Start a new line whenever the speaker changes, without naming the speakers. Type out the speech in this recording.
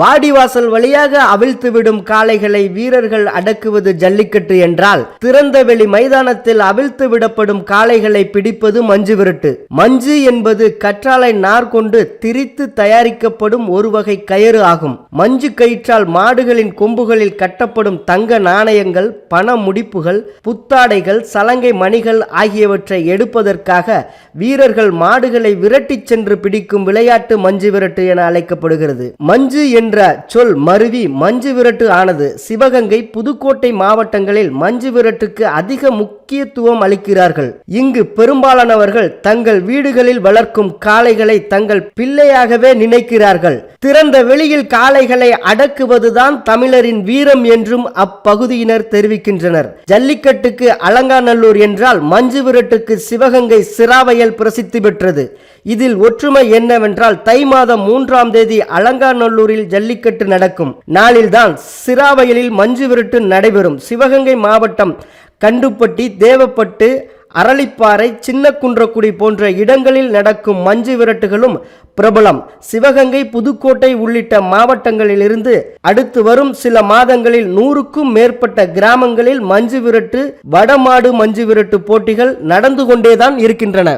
வாடிவாசல் வழியாக அவிழ்த்து விடும் காளைகளை வீரர்கள் அடக்குவது ஜல்லிக்கட்டு என்றால் திறந்தவெளி மைதானத்தில் அவிழ்த்து விடப்படும் காளைகளை பிடிப்பது மஞ்சு விரட்டு. மஞ்சு என்பது கற்றாழை நார் கொண்டு திரித்து தயாரிக்கப்படும் ஒரு வகை கயிறு ஆகும். மஞ்சு கயிற்றால் மாடுகளின் கொம்புகளில் கட்டப்படும் தங்க நாணயங்கள் பண முடிப்புகள் புத்தாடைகள் சலங்கை மணிகள் ஆகியவற்றை எடுப்பதற்காக வீரர்கள் மாடுகளை விரட்டிச் சென்று பிடிக்கும் விளையாட்டு மஞ்சு விரட்டு என அழைக்கப்படுகிறது. மஞ்சு என்கின்ற சொல் மருவி மஞ்சு விரட்டு ஆனது. சிவகங்கை புதுக்கோட்டை மாவட்டங்களில் மஞ்சு விரட்டுக்கு அதிக முக்கியத்துவம் அளிக்கிறார்கள். இங்கு பெரும்பாலானவர்கள் தங்கள் வீடுகளில் வளர்க்கும் காளைகளை தங்கள் பிள்ளையாகவே நினைக்கிறார்கள். திறந்த வெளியில் காளைகளை அடக்குவதுதான் தமிழரின் வீரம் என்றும் அப்பகுதியினர் தெரிவிக்கின்றனர். ஜல்லிக்கட்டுக்கு அலங்காநல்லூர் என்றால் மஞ்சு விரட்டுக்கு சிவகங்கை சிராவையல் பிரசித்தி பெற்றது. இதில் ஒற்றுமை என்னவென்றால் தை மாதம் மூன்றாம் தேதி அலங்காநல்லூரில் ஜல்லிக்கட்டு நடக்கும். நாளில்தான் சிராவயலில் மஞ்சு விருட்டு நடைபெறும். சிவகங்கை மாவட்டம் கண்டுப்பட்டி தேவப்பட்டு அரளிப்பாறை சின்ன குன்றக்குடி போன்ற இடங்களில் நடக்கும் மஞ்சு விரட்டுகளும் பிரபலம். சிவகங்கை புதுக்கோட்டை உள்ளிட்ட மாவட்டங்களிலிருந்து அடுத்து வரும் சில மாதங்களில் நூறுக்கும் மேற்பட்ட கிராமங்களில் மஞ்சு விரட்டு வடமாடு மஞ்சு விரட்டு போட்டிகள் நடந்து கொண்டேதான் இருக்கின்றன.